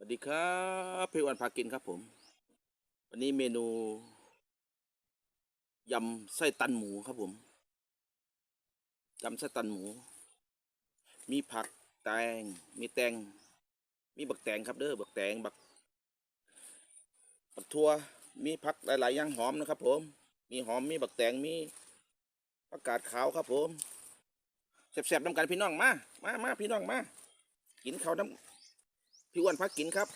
สวัสดีครับพี่วันพากินครับผม วันนี้เมนูยำไส้ตันหมูครับผมยำไส้ตันหมู มีผักแตงมีแตง มีบักแตงครับเด้อบักแตงบักบักทั่วมีผักหลายๆอย่างหอมนะครับผม มีหอมมีบักแตงมีผักกาดขาวครับผมแซ่บๆน้ำกันพี่น้องมามามาพี่น้องมากินข้าวน้ำ พี่อ้วนพักกินครับ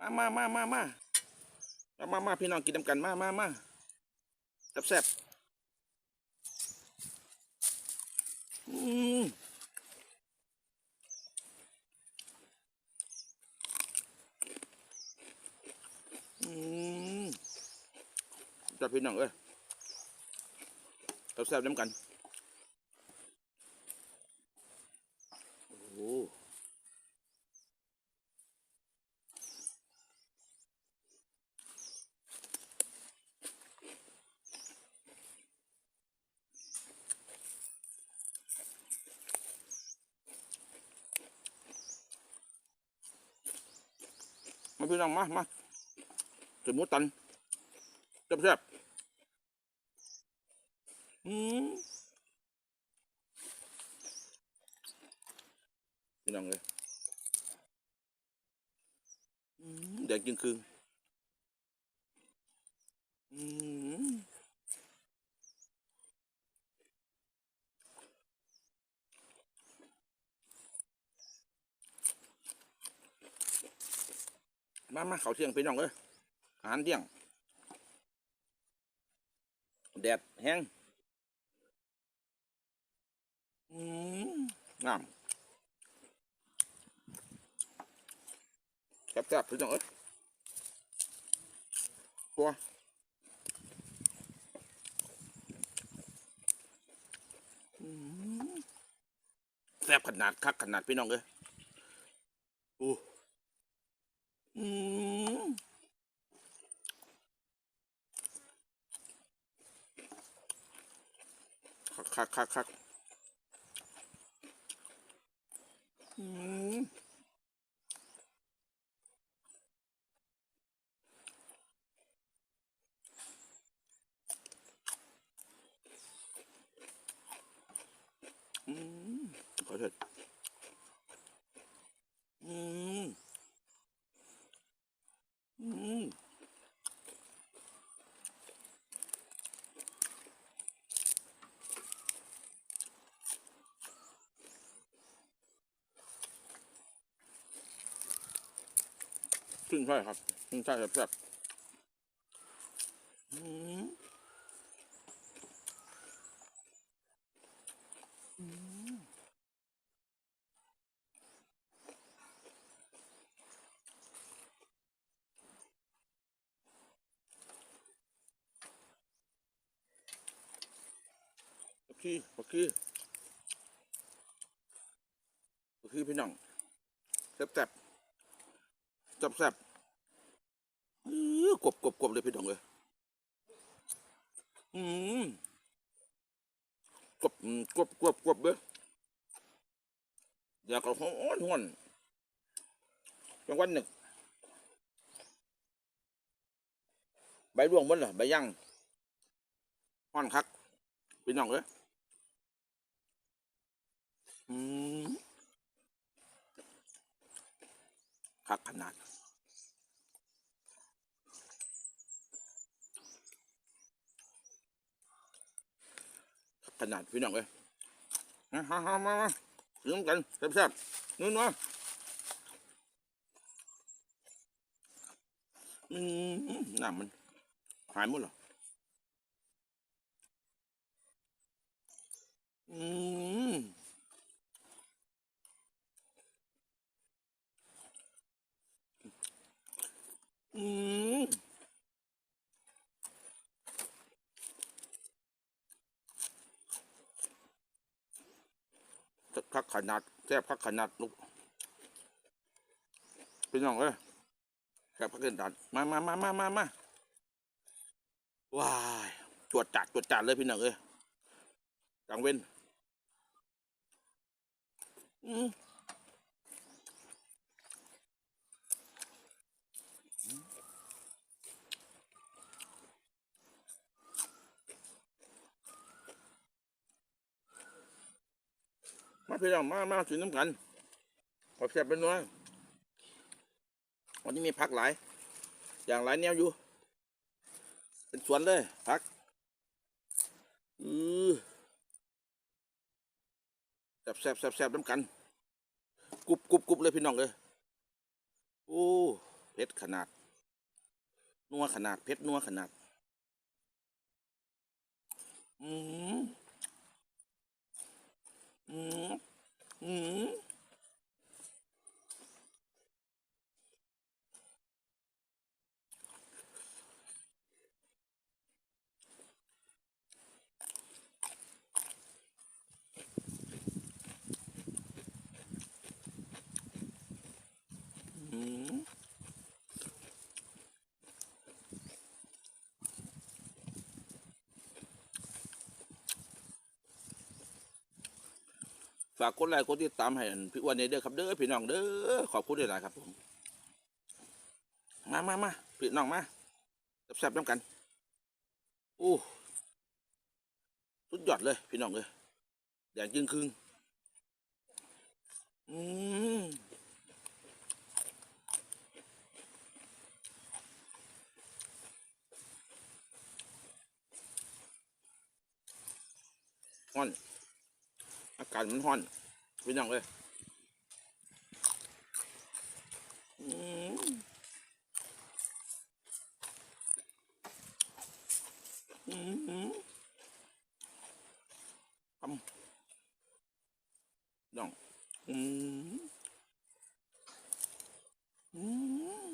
มามามามามามามามาพี่น้องกินน้ำกันมามามาแซ่บแซ่บอืมอืมจับพี่น้องเอ้ยแซ่บแซ่บน้ำกัน โอ้ พี่น้องมามาถึงหมูตันแซ่บๆอืมพี่น้องเลยแดงจึงคืออืม มามาเขาเที่ยงพี่น้องเอ้ยอาหารเที่ยง แดดแห้งอืมงามแซ่บๆพี่น้องเอ้ยตัวอืมแซ่บขนาดคักขนาดพี่น้องเอ้ยโอ้ม คักคักคักคักอืมอืมขอโทษอืมอืม ขึ้นใช่ครับขึ้นใช่แซ่บโอเคโอเคโอเคพี่น้องแซ่บแซ่บแซ่บแซ่บ กบกบกบเลยพี่น้องเลยอืมกบอืมกบกบกบเลยอยากเอาห้อนห้อนจังวันหนึ่งใบร่วงหมันเหรอใบย่างห้อนคักพี่น้องเลยอืมคักขนาด ขนาดพี่น้องเลยมามามามามาซื้อน้ำกันแซ่บๆนู่นวะอืมน้ำมัน หายหมดเหรออืมอืม พัก ขนาดแซ่บพักขนาดลูกพี่น้องเอ้ยแซ่บพักขนาดมามามามามามาว้ายจวดจัดจวดจัดเลยพี่น้องเอ้ยจังเว้นอืม มาพี่น้องมามาถึงน้ำกันขอแซ่บเป็นน้อยวันนี้มีผักหลาย อย่างหลายแนวอยู่ เป็นสวนเลยผักอือแซ่บแซ่บแซ่บแซ่บน้ำกันกรุบกรุบกรุบเลยพี่น้องเลยโอ้เผ็ดขนาด นัวขนาดเผ็ดนัวขนาด อืม อืมากกดไลค์กดติดตามให้พี่อ้วนเนี่ยเด้อครับเด้อพี่น้องเด้อขอบคุณหลายๆครับผมมามามาพี่น้องมาแซ่บๆน้ำกันโอ้สุดยอดเลย พี่น้องเลยแดงจึงครึ่งอืมฮ้อน อากาศมันฮ้อนพี่น้องเลยอืมอืมคำน้องอืมอืม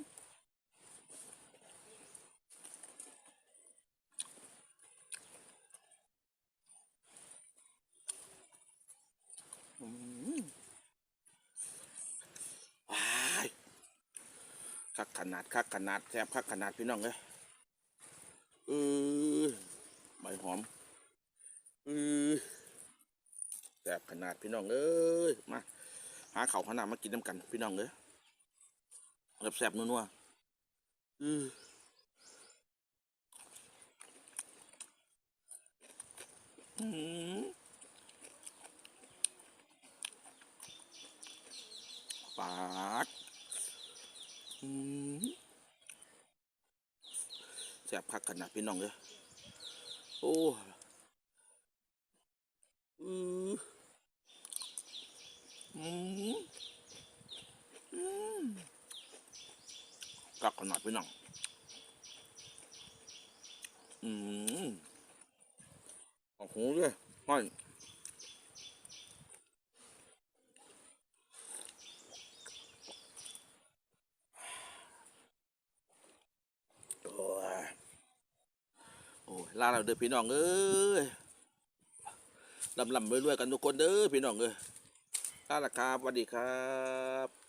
อืมว้าย คักขนาดคักขนาดแซ่บคักขนาดพี่น้องเลยเออใบหอมเออแซ่บขนาดพี่น้องเอ้ยมาหาเขาขนาดมากินน้ำกัน พี่น้องเลยแซ่บๆนัวๆอือปาดอืมแซ่บคักขนาดพี่น้องเลยโอ้อืออืมอืมกักขนาดพี่น้องอืมโอ้โหเลยไม่โอ้ยโอ้ย ลาเราเด้อพี่น้องเอ้ยลำลำรวยๆกันทุกคนเด้อพี่น้องเอ้ยลาละครับสวัสดีครับ